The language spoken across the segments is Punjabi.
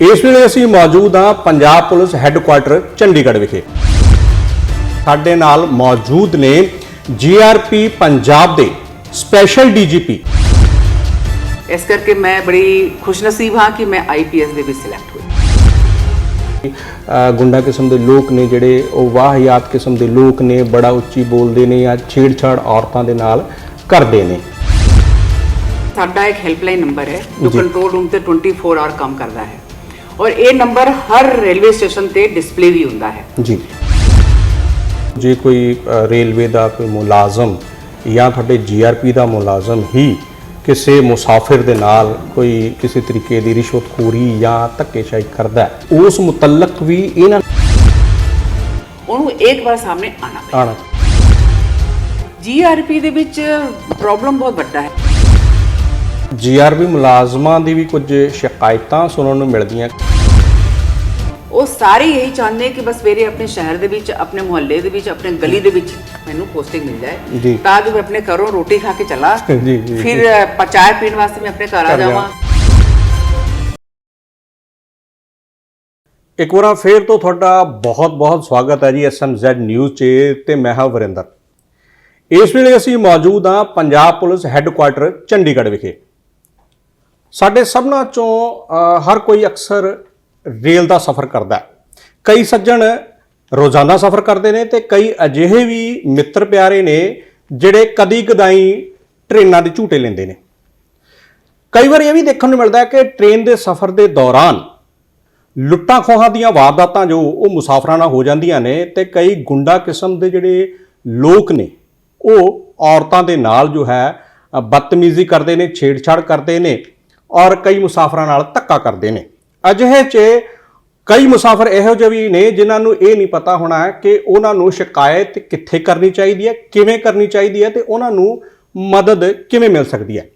ਇਸ ਵੇਲੇ ਅਸੀਂ ਮੌਜੂਦ ਹਾਂ ਪੰਜਾਬ ਪੁਲਿਸ ਹੈੱਡਕੁਆਰਟਰ ਚੰਡੀਗੜ੍ਹ ਵਿਖੇ। ਸਾਡੇ ਨਾਲ ਮੌਜੂਦ ਨੇ ਜੀਆਰਪੀ ਪੰਜਾਬ ਦੇ ਸਪੈਸ਼ਲ ਡੀਜੀਪੀ। ਇਸ ਕਰਕੇ ਮੈਂ ਬੜੀ ਖੁਸ਼ਨਸੀਬ ਹਾਂ ਕਿ ਮੈਂ ਆਈਪੀਐਸ ਦੇ ਵਿੱਚ ਸਿਲੈਕਟ ਹੋਈ। ਗੁੰਡਾ ਕਿਸਮ ਦੇ ਲੋਕ ਨੇ ਜਿਹੜੇ ਉਹ ਵਾਹਿਯਾਤ ਕਿਸਮ ਦੇ ਲੋਕ ਨੇ ਬੜਾ ਉੱਚੀ ਬੋਲਦੇ ਨੇ ਜਾਂ ਛੇੜਛਾੜ ਔਰਤਾਂ ਦੇ ਨਾਲ ਕਰਦੇ ਨੇ। ਸਾਡਾ ਇੱਕ ਹੈਲਪਲਾਈਨ ਨੰਬਰ ਹੈ ਜੋ ਜੀ। ਕੰਟਰੋਲ ਰੂਮ ਤੇ 24 ਆਵਰ ਕੰਮ ਕਰਦਾ ਹੈ। ਔਰ ਇਹ ਨੰਬਰ ਹਰ ਰੇਲਵੇ ਸਟੇਸ਼ਨ ਤੇ ਡਿਸਪਲੇ ਵੀ ਹੁੰਦਾ ਹੈ। ਜੀ। ਜੇ ਕੋਈ ਰੇਲਵੇ ਦਾ ਕੋਈ ਮੁਲਾਜ਼ਮ ਜਾਂ ਤੁਹਾਡੇ ਜੀਆਰਪੀ ਦਾ ਮੁਲਾਜ਼ਮ ਹੀ ਕਿਸੇ ਮੁਸਾਫਿਰ ਦੇ ਨਾਲ ਕੋਈ ਕਿਸੇ ਤਰੀਕੇ ਦੀ ਰਿਸ਼ਵਤਖੋਰੀ ਜਾਂ ਧੱਕੇਸ਼ਾਹੀ ਕਰਦਾ ਹੈ, ਉਸ ਮੁਤਲਕ ਵੀ ਇਹਨਾਂ ਉਹਨੂੰ ਇੱਕ ਵਾਰ ਸਾਹਮਣੇ ਆਣਾ ਆਣਾ ਜੀਆਰਪੀ ਦੇ ਵਿੱਚ ਪ੍ਰੋਬਲਮ ਬਹੁਤ ਵੱਡਾ ਹੈ। ਜੀਆਰਪੀ ਮੁਲਾਜ਼ਮਾਂ ਦੀ ਵੀ ਕੁਝ ਸ਼ਿਕਾਇਤਾਂ ਸੁਣਨ ਨੂੰ ਮਿਲਦੀਆਂ। ਉਹ ਸਾਰੇ ਇਹੀ ਚਾਹੁੰਦੇ ਕਿ ਬਸ ਮੇਰੇ ਆਪਣੇ ਸ਼ਹਿਰ ਦੇ ਵਿੱਚ ਆਪਣੇ ਮੁਹੱਲੇ ਦੇ ਵਿੱਚ ਆਪਣੇ ਗਲੀ ਦੇ ਵਿੱਚ ਮੈਨੂੰ ਪੋਸਟਿੰਗ ਮਿਲ। ਜਾਏ। ਤਾਂ ਜੋ ਮੈਂ ਆਪਣੇ ਘਰੋਂ ਰੋਟੀ ਖਾ ਕੇ ਚਲਾ। ਫਿਰ ਚਾय ਪੀਣ ਵਾਸਤੇ ਮੈਂ ਆਪਣੇ ਘਰ ਆ ਜਾਵਾਂ। ਇੱਕ ਵਾਰ ਫੇਰ ਤੋਂ ਤੁਹਾਡਾ ਬਹੁਤ-ਬਹੁਤ ਸਵਾਗਤ ਹੈ ਜੀ ਐਸਐਮਜ਼ੈਡ ਨਿਊਜ਼ 'ਚ ਤੇ ਮੈਂ ਹਾਂ ਵਰਿੰਦਰ। ਇਸ ਵੇਲੇ ਅਸੀਂ ਮੌਜੂਦ ਹਾਂ ਪੰਜਾਬ ਪੁਲਿਸ ਹੈੱਡਕੁਆਰਟਰ ਚੰਡੀਗੜ੍ਹ ਵਿਖੇ। ਸਾਡੇ ਸਭਨਾਂ ਚੋਂ ਹਰ ਕੋਈ ਅਕਸਰ ਰੇਲ ਦਾ ਸਫ਼ਰ ਕਰਦਾ ਕਈ ਸੱਜਣ ਰੋਜ਼ਾਨਾ ਸਫ਼ਰ ਕਰਦੇ ਨੇ ਤੇ ਕਈ ਅਜਿਹੇ ਵੀ ਮਿੱਤਰ ਪਿਆਰੇ ਨੇ ਜਿਹੜੇ ਕਦੀ ਕਦਾਈ ਟ੍ਰੇਨਾਂ ਦੇ ਝੂਟੇ ਲੈਂਦੇ ਨੇ। ਕਈ ਵਾਰ ਇਹ ਵੀ ਦੇਖਣ ਨੂੰ ਮਿਲਦਾ ਹੈ ਕਿ ਟ੍ਰੇਨ ਦੇ ਸਫ਼ਰ ਦੇ ਦੌਰਾਨ ਲੁੱਟਾਂ ਖੋਹਾਂ ਦੀਆਂ ਵਾਰਦਾਤਾਂ ਜੋ ਉਹ ਮੁਸਾਫਰਾਂ ਨਾਲ ਹੋ ਜਾਂਦੀਆਂ ਨੇ ਤੇ ਕਈ ਗੁੰਡਾ ਕਿਸਮ ਦੇ ਜਿਹੜੇ ਲੋਕ ਨੇ, ਉਹ ਔਰਤਾਂ ਦੇ ਨਾਲ ਜੋ ਹੈ ਬਦਤਮੀਜ਼ੀ ਕਰਦੇ ਨੇ, ਛੇੜਛਾੜ ਕਰਦੇ ਨੇ ਔਰ ਕਈ ਮੁਸਾਫਰਾਂ ਨਾਲ ਧੱਕਾ ਕਰਦੇ ਨੇ। ਅਜਿਹੇ 'ਚ ਕਈ ਮੁਸਾਫਰ ਇਹੋ ਜਿਹੇ ਵੀ ਨੇ ਜਿਨ੍ਹਾਂ ਨੂੰ ਇਹ ਨਹੀਂ ਪਤਾ ਹੋਣਾ ਹੈ ਕਿ ਉਹਨਾਂ ਨੂੰ ਸ਼ਿਕਾਇਤ ਕਿੱਥੇ ਕਰਨੀ ਚਾਹੀਦੀ ਹੈ, ਕਿਵੇਂ ਕਰਨੀ ਚਾਹੀਦੀ ਹੈ ਤੇ ਉਹਨਾਂ ਨੂੰ ਮਦਦ ਕਿਵੇਂ ਮਿਲ ਸਕਦੀ ਹੈ।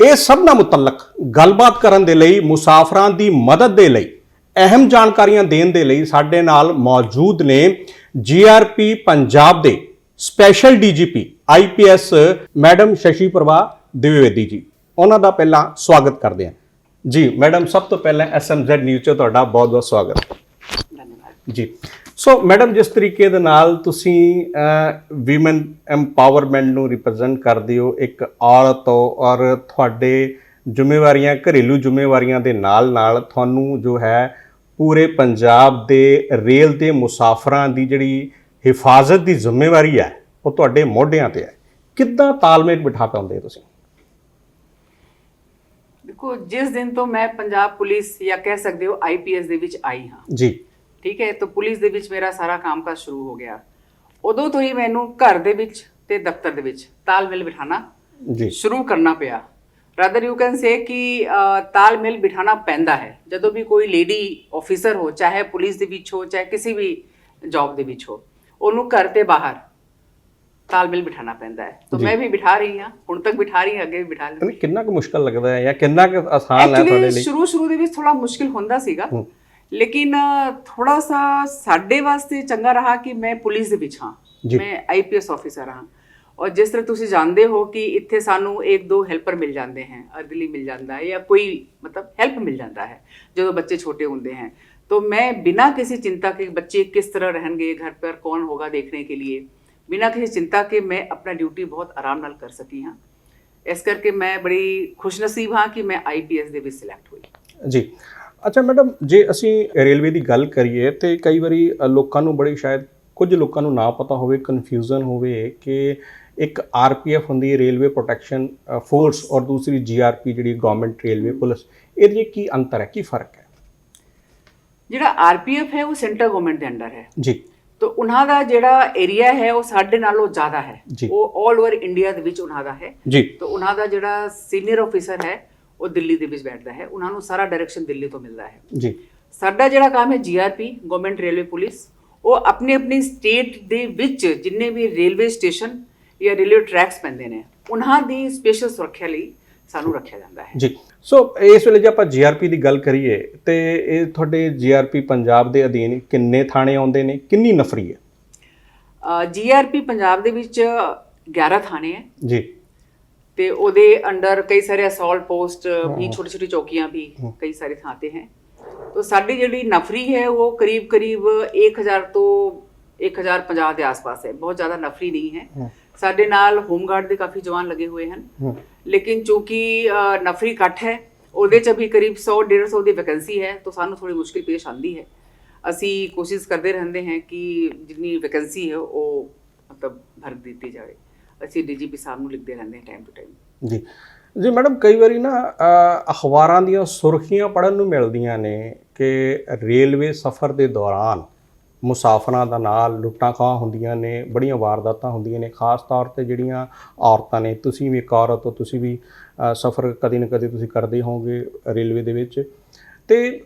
ਇਹ ਸਭ ਨਾਲ ਮੁਤਲਕ ਗੱਲਬਾਤ ਕਰਨ ਦੇ ਲਈ, ਮੁਸਾਫਰਾਂ ਦੀ ਮਦਦ ਦੇ ਲਈ, ਅਹਿਮ ਜਾਣਕਾਰੀਆਂ ਦੇਣ ਦੇ ਲਈ ਸਾਡੇ ਨਾਲ ਮੌਜੂਦ ਨੇ ਜੀਆਰਪੀ ਪੰਜਾਬ ਦੇ special DGP IPS madam Shashi Prabha Dwivedi ji. ਉਹਨਾਂ ਦਾ ਪਹਿਲਾਂ ਸਵਾਗਤ ਕਰਦੇ ਹਾਂ। ਜੀ ਮੈਡਮ ਸਭ ਤੋਂ ਪਹਿਲਾਂ ਐਸਐਮਜ਼ੈਡ ਨਿਊਜ਼ 'ਚ ਤੁਹਾਡਾ ਬਹੁਤ-ਬਹੁਤ ਸਵਾਗਤ। ਧੰਨਵਾਦ। ਜੀ ਸੋ ਮੈਡਮ ਜਿਸ ਤਰੀਕੇ ਦੇ ਨਾਲ ਤੁਸੀਂ ਔਮਨ ਐਮਪਾਵਰਮੈਂਟ ਨੂੰ ਰਿਪਰੈਜ਼ੈਂਟ ਕਰਦੇ ਹੋ ਇੱਕ ਔਰਤ ਹੋ ਔਰ ਤੁਹਾਡੇ ਜ਼ਿੰਮੇਵਾਰੀਆਂ ਘਰੇਲੂ ਜ਼ਿੰਮੇਵਾਰੀਆਂ ਦੇ ਨਾਲ ਨਾਲ ਤੁਹਾਨੂੰ ਜੋ ਹੈ ਪੂਰੇ ਪੰਜਾਬ ਦੇ ਰੇਲ ਦੇ ਮੁਸਾਫਰਾਂ ਦੀ ਜਿਹੜੀ ਹਿਫਾਜ਼ਤ ਦੀ ਜ਼ਿੰਮੇਵਾਰੀ ਹੈ ਉਹ ਤੁਹਾਡੇ ਮੋਢਿਆਂ ਤੇ ਹੈ। ਕਿੱਦਾਂ ਤਾਲਮੇਲ ਬਿਠਾ ਪਾਉਂਦੇ ਤੁਸੀਂ? ਦੇਖੋ ਜਿਸ ਦਿਨ ਤੋਂ ਮੈਂ ਪੰਜਾਬ ਪੁਲਿਸ ਜਾਂ ਕਹਿ ਸਕਦੇ ਹੋ ਆਈਪੀਐਸ ਦੇ ਵਿੱਚ ਆਈ ਹਾਂ ਜੀ। ਠੀਕ ਹੈ ਤਾਂ ਪੁਲਿਸ ਦੇ ਵਿੱਚ ਮੇਰਾ ਸਾਰਾ ਕੰਮਕਾਜ ਸ਼ੁਰੂ ਹੋ ਗਿਆ। ਉਦੋਂ ਤੋਂ ਹੀ ਮੈਨੂੰ ਘਰ ਦੇ ਵਿੱਚ ਤੇ ਦਫ਼ਤਰ ਦੇ ਵਿੱਚ ਤਾਲਮੇਲ ਬਿਠਾਣਾ ਜੀ। ਸ਼ੁਰੂ ਕਰਨਾ ਪਿਆ। ਰਾਦਰ ਯੂ ਕੈਨ ਸੇ ਕਿ ਤਾਲਮੇਲ ਬਿਠਾਣਾ ਪੈਂਦਾ ਹੈ। ਜਦੋਂ ਵੀ ਕੋਈ ਲੇਡੀ ਆਫੀਸਰ ਹੋ ਚਾਹੇ ਪੁਲਿਸ ਦੇ ਵਿੱਚ ਹੋ ਚਾਹੇ ਕਿਸੇ ਵੀ ਜੌਬ ਦੇ ਵਿੱਚ ਹੋ ਉਹਨੂੰ ਘਰ ਤੇ ਬਾਹਰ ਤਾਲਮੇਲ ਬਿਠਾਣਾ ਪੈਂਦਾ ਹੈ ਤਾਂ ਜੀ। ਮੈਂ ਵੀ ਬਿਠਾ ਰਹੀ ਹਾਂ ਹੁਣ ਤੱਕ ਬਿਠਾ ਰਹੀ ਹਾਂ ਅੱਗੇ ਵੀ ਬਿਠਾ ਲਵਾਂਗੀ ਕਹਿੰਦੇ ਕਿੰਨਾ ਕੁ ਮੁਸ਼ਕਲ ਲੱਗਦਾ ਹੈ ਜਾਂ ਕਿੰਨਾ ਕੁ ਆਸਾਨ ਹੈ ਤੁਹਾਡੇ ਐਕਚੁਅਲੀ ਲਈ ਸ਼ੁਰੂ ਸ਼ੁਰੂ ਦੇ ਵਿੱਚ ਥੋੜਾ ਮੁਸ਼ਕਿਲ ਹੁੰਦਾ ਸੀਗਾ ਹੂੰ। ਲੇਕਿਨ ਥੋੜਾ ਸਾ ਸਾਡੇ ਵਾਸਤੇ ਚੰਗਾ ਰਹਾ ਕਿ ਮੈਂ ਪੁਲਿਸ ਦੇ ਵਿੱਚ ਹਾਂ ਜੀ। ਮੈਂ ਆਈਪੀਐਸ ਆਫੀਸਰ ਹਾਂ ਔਰ ਜਿਸ ਤਰ੍ਹਾਂ ਤੁਸੀਂ ਜਾਣਦੇ ਹੋ ਕਿ ਇੱਥੇ ਸਾਨੂੰ ਇੱਕ ਦੋ ਹੈਲਪਰ ਮਿਲ ਜਾਂਦੇ ਹਨ ਅਰਦਲੀ ਮਿਲ ਜਾਂਦਾ ਹੈ ਜਾਂ ਕੋਈ ਮਤਲਬ ਹੈਲਪ ਮਿਲ ਜਾਂਦਾ ਹੈ ਜਦੋਂ ਬੱਚੇ छोटे होते हैं तो मैं बिना किसी चिंता के बच्चे किस तरह रहेंगे घर पर कौन होगा देखने के लिए ਬਿਨਾਂ ਕਿਸੇ ਚਿੰਤਾ ਕੇ ਮੈਂ ਆਪਣਾ ਡਿਊਟੀ ਬਹੁਤ ਆਰਾਮ ਨਾਲ ਕਰ ਸਕੀ ਹਾਂ ਇਸ ਕਰਕੇ ਮੈਂ ਬੜੀ ਖੁਸ਼ਨਸੀਬ ਹਾਂ ਕਿ ਮੈਂ ਆਈਪੀਐਸ ਦੇ ਵਿੱਚ ਸਿਲੈਕਟ ਹੋਈ ਜੀ ਅੱਛਾ ਮੈਡਮ ਜੇ ਅਸੀਂ ਰੇਲਵੇ ਦੀ ਗੱਲ ਕਰੀਏ ਤੇ ਕਈ ਵਾਰੀ ਲੋਕਾਂ ਨੂੰ ਬੜੀ ਸ਼ਾਇਦ ਕੁਝ ਲੋਕਾਂ ਨੂੰ ਨਾ ਪਤਾ ਹੋਵੇ ਕਨਫਿਊਜ਼ਨ ਹੋਵੇ ਕਿ ਇੱਕ ਆਰਪੀਐਫ ਹੁੰਦੀ ਹੈ ਰੇਲਵੇ ਪ੍ਰੋਟੈਕਸ਼ਨ ਫੋਰਸ ਔਰ ਦੂਸਰੀ ਜੀਆਰਪੀ ਜਿਹੜੀ ਗਵਰਨਮੈਂਟ ਰੇਲਵੇ ਪੁਲਿਸ ਇਹਦੇ ਵਿੱਚ ਕੀ ਅੰਤਰ ਹੈ ਕੀ ਫ਼ਰਕ ਹੈ ਜਿਹੜਾ ਆਰਪੀਐਫ ਹੈ ਉਹ ਸੈਂਟਰ ਗਵਰਨਮੈਂਟ ਦੇ ਅੰਡਰ ਹੈ ਜੀ ਤਾਂ ਉਹਨਾਂ ਦਾ ਜਿਹੜਾ ਏਰੀਆ ਹੈ ਉਹ ਸਾਡੇ ਨਾਲੋਂ ਜ਼ਿਆਦਾ ਹੈ। ਉਹ 올 ਓਵਰ ਇੰਡੀਆ ਦੇ ਵਿੱਚ ਉਹਨਾਂ ਦਾ ਹੈ। ਤਾਂ ਉਹਨਾਂ ਦਾ ਜਿਹੜਾ ਸੀਨੀਅਰ ਆਫੀਸਰ ਹੈ ਉਹ ਦਿੱਲੀ ਦੇ ਵਿੱਚ ਬੈਠਦਾ ਹੈ। ਉਹਨਾਂ ਨੂੰ ਸਾਰਾ ਡਾਇਰੈਕਸ਼ਨ ਦਿੱਲੀ ਤੋਂ ਮਿਲਦਾ ਹੈ। ਜੀ। ਸਾਡਾ ਜਿਹੜਾ ਕੰਮ ਹੈ ਜੀਆਰਪੀ ਗਵਰਨਮੈਂਟ ਰੇਲਵੇ ਪੁਲਿਸ ਉਹ ਆਪਣੀ ਆਪਣੀ ਸਟੇਟ ਦੇ ਵਿੱਚ ਜਿੰਨੇ ਵੀ ਰੇਲਵੇ ਸਟੇਸ਼ਨ ਜਾਂ ਰੇਲਵੇ ਟਰੈਕਸ ਪੈਂਦੇ ਨੇ ਉਹਨਾਂ ਦੀ ਸਪੈਸ਼ਲ ਸੁਰੱਖਿਆ ਲਈ ਸਾਨੂੰ ਰੱਖਿਆ ਜਾਂਦਾ ਹੈ। ਜੀ। ਸੋ ਇਸ ਵੇਲੇ ਜੇ ਆਪਾਂ ਜੀਆਰਪੀ ਦੀ ਗੱਲ ਕਰੀਏ ਤੇ ਇਹ ਤੁਹਾਡੇ ਜੀਆਰਪੀ ਪੰਜਾਬ ਦੇ ਅਧੀਨ ਕਿੰਨੇ ਥਾਣੇ ਆਉਂਦੇ ਨੇ ਕਿੰਨੀ ਨਫਰੀ ਹੈ? ਜੀਆਰਪੀ ਪੰਜਾਬ ਦੇ ਵਿੱਚ 11 ਥਾਣੇ ਹੈ। ਜੀ। ਤੇ ਉਹਦੇ ਅੰਡਰ ਕਈ ਸਾਰੇ ਅਸੌਲਟ ਪੋਸਟ ਵੀ ਛੋਟੀ ਛੋਟੀ ਚੌਕੀਆਂ ਵੀ ਕਈ ਸਾਰੇ ਥਾਂ ਤੇ ਹੈ। तो ਸਾਡੀ ਜਿਹੜੀ ਨਫਰੀ ਹੈ ਉਹ ਕਰੀਬ ਕਰੀਬ 1000 ਤੋਂ 1050 ਦੇ ਆਸ-ਪਾਸ ਹੈ। ਬਹੁਤ ਜ਼ਿਆਦਾ ਨਫਰੀ ਨਹੀਂ ਹੈ। ਸਾਡੇ ਨਾਲ ਹੋਮਗਾਰਡ ਦੇ ਕਾਫੀ ਜਵਾਨ ਲੱਗੇ ਹੋਏ ਹਨ। ਲੇਕਿਨ ਅ, ਨਫਰੀ ਘੱਟ ਹੈ। ਉਹਦੇ ਚ ਵੀ ਕਰੀਬ 100 150 ਦੀ ਵੈਕੈਂਸੀ ਹੈ ਤਾਂ ਸਾਨੂੰ ਥੋੜੀ ਮੁਸ਼ਕਿਲ ਪੇਸ਼ ਆਂਦੀ ਹੈ। ਅਸੀਂ ਕੋਸ਼ਿਸ਼ ਕਰਦੇ ਰਹਿੰਦੇ ਹਾਂ ਕਿ ਜਿੰਨੀ ਵੈਕੈਂਸੀ ਹੈ ਉਹ ਮਤਲਬ ਭਰ ਦਿੱਤੀ ਜਾਵੇ। ਅਸੀਂ ਡੀਜੀਪੀ ਸਾਹਿਬ ਨੂੰ ਲਿਖਦੇ ਰਹਿੰਦੇ ਹਾਂ ਟਾਈਮ ਟੂ ਟਾਈਮ ਜੀ। ਜੀ ਮੈਡਮ ਕਈ ਵਾਰੀ ਨਾ ਅਖਬਾਰਾਂ ਦੀਆਂ ਸੁਰਖੀਆਂ ਪੜਨ ਨੂੰ ਮਿਲਦੀਆਂ ਨੇ ਕਿ ਰੇਲਵੇ ਸਫ਼ਰ ਦੇ ਦੌਰਾਨ ਮੁਸਾਫਰਾਂ ਦਾ ਨਾਲ ਲੁੱਟਾਂ ਖੋਹਾਂ ਹੁੰਦੀਆਂ ਨੇ ਬੜੀਆਂ ਵਾਰਦਾਤਾਂ ਹੁੰਦੀਆਂ ਨੇ ਖਾਸ ਤੌਰ ਤੇ ਜਿਹੜੀਆਂ ਔਰਤਾਂ ਨੇ। ਤੁਸੀਂ ਵੀ ਇੱਕ ਔਰਤ ਹੋ ਤੁਸੀਂ ਵੀ ਸਫ਼ਰ ਕਦੇ ਨਾ ਕਦੇ ਤੁਸੀਂ ਕਰਦੇ ਹੋਵੋਗੇ ਰੇਲਵੇ ਦੇ ਵਿੱਚ। ਤੇ